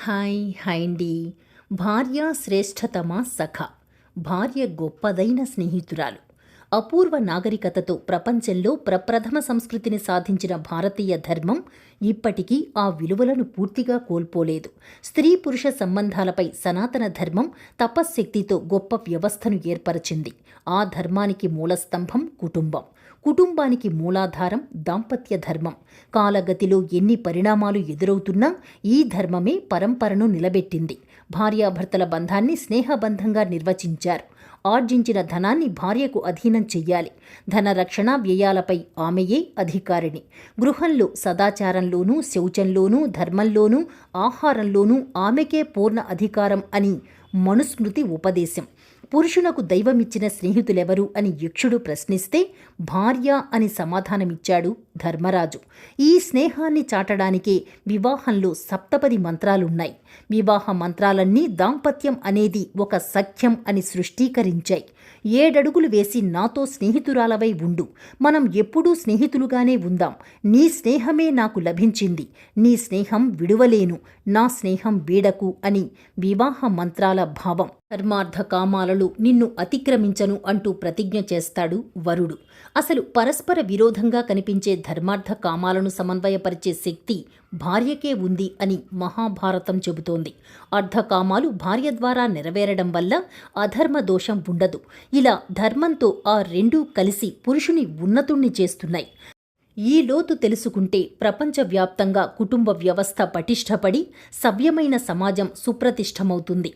Hi హైండి భార్య శ్రేష్ఠతమ సఖ? భార్య గొప్పదైన స్నేహితురాలు. అపూర్వ నాగరికతతో ప్రపంచంలో ప్రప్రథమ సంస్కృతిని సాధించిన భారతీయ ధర్మం ఇప్పటికీ ఆ విలువలను పూర్తిగా కోల్పోలేదు. స్త్రీ పురుష సంబంధాలపై సనాతన ధర్మం తపశ్శక్తితో గొప్ప వ్యవస్థను ఏర్పరచింది. ఆ ధర్మానికి మూలస్తంభం కుటుంబం. కుటుంబానికి మూలాధారం దాంపత్య ధర్మం. కాలగతిలో ఎన్ని పరిణామాలు ఎదురవుతున్నా ఈ ధర్మమే పరంపరను నిలబెట్టింది. భార్యాభర్తల బంధాన్ని స్నేహబంధంగా నిర్వచించారు. ఆర్జించిన ధనాన్ని భార్యకు అధీనం చెయ్యాలి. ధనరక్షణ వ్యయాలపై ఆమెయే అధికారిణి. గృహంలో సదాచారంలోనూ శౌచంలోనూ ధర్మంలోనూ ఆహారంలోనూ ఆమెకే పూర్ణ అధికారం అని మనుస్మృతి ఉపదేశం. పురుషునకు దైవమిచ్చిన స్నేహితులెవరు అని యక్షుడు ప్రశ్నిస్తే భార్య అని సమాధానమిచ్చాడు ధర్మరాజు. ఈ స్నేహాన్ని చాటడానికే వివాహంలో సప్తపది మంత్రాలున్నాయి. వివాహ మంత్రాలన్నీ దాంపత్యం అనేది ఒక సఖ్యం అని సృష్టీకరించాయి. ఏడడుగులు వేసి నాతో స్నేహితురాలవై ఉండు. మనం ఎప్పుడూ స్నేహితులుగానే ఉందాం. నీ స్నేహమే నాకు లభించింది. నీ స్నేహం విడువలేను. నా స్నేహం వీడకు అని వివాహ మంత్రాల భావం. ధర్మార్థ కామాలలో నిన్ను అతిక్రమించను అంటూ ప్రతిజ్ఞ చేస్తాడు వరుడు. అసలు పరస్పర విరోధంగా కనిపించే ధర్మార్థ కామాలను సమన్వయపరిచే శక్తి భార్యకే ఉంది అని మహాభారతం చెబుతోంది. అర్ధకామాలు భార్య ద్వారా నెరవేరడం వల్ల అధర్మ దోషం ఉండదు. ఇలా ధర్మంతో ఆ రెండూ కలిసి పురుషుని ఉన్నతుణ్ణి చేస్తున్నాయి. ఈ లోతు తెలుసుకుంటే ప్రపంచవ్యాప్తంగా కుటుంబ వ్యవస్థ పటిష్టపడి సవ్యమైన సమాజం సుప్రతిష్టమవుతుంది.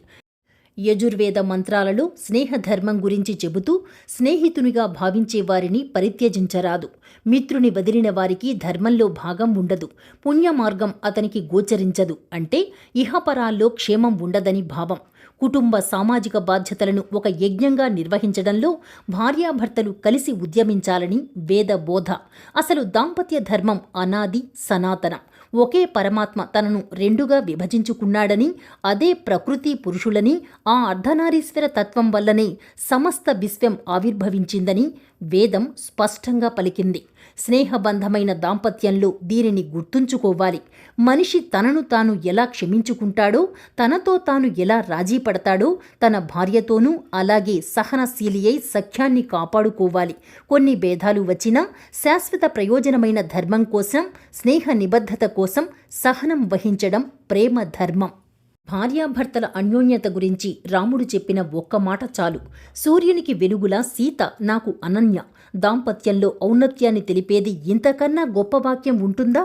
యజుర్వేద మంత్రాలలో స్నేహధర్మం గురించి చెబుతూ స్నేహితునిగా భావించే వారిని పరిత్యజించరాదు. మిత్రుని వదిలిన వారికి ధర్మంలో భాగం ఉండదు. పుణ్యమార్గం అతనికి గోచరించదు అంటే ఇహపరాల్లో క్షేమం ఉండదని భావం. కుటుంబ సామాజిక బాధ్యతలను ఒక యజ్ఞంగా నిర్వహించడంలో భార్యాభర్తలు కలిసి ఉద్యమించాలని వేద బోధ అసలు దాంపత్య ధర్మం అనాది సనాతన. ఒకే పరమాత్మ తనను రెండుగా విభజించుకున్నాడని అదే ప్రకృతి పురుషులని ఆ అర్ధనారీశ్వర తత్వం వల్లనే సమస్త విశ్వం ఆవిర్భవించిందని వేదం స్పష్టంగా పలికింది. స్నేహబంధమైన దాంపత్యంలో దీనిని గుర్తుంచుకోవాలి. మనిషి తనను తాను ఎలా క్షమించుకుంటాడో తనతో తాను ఎలా రాజీ పడతాడో తన భార్యతోనూ అలాగే సహనశీలి అయి సఖ్యాన్ని కాపాడుకోవాలి. కొన్ని భేదాలు వచ్చినా శాశ్వత ప్రయోజనమైన ధర్మం కోసం స్నేహ నిబద్ధత కోసం సహనం వహించడం ప్రేమ ధర్మం. భార్యాభర్తల అన్యోన్యత గురించి రాముడు చెప్పిన ఒక్క మాట చాలు. సూర్యునికి వెలుగులా సీత నాకు అనన్య. దాంపత్యంలో ఔన్నత్యాన్ని తెలిపేది ఇంతకన్నా గొప్ప వాక్యం ఉంటుందా?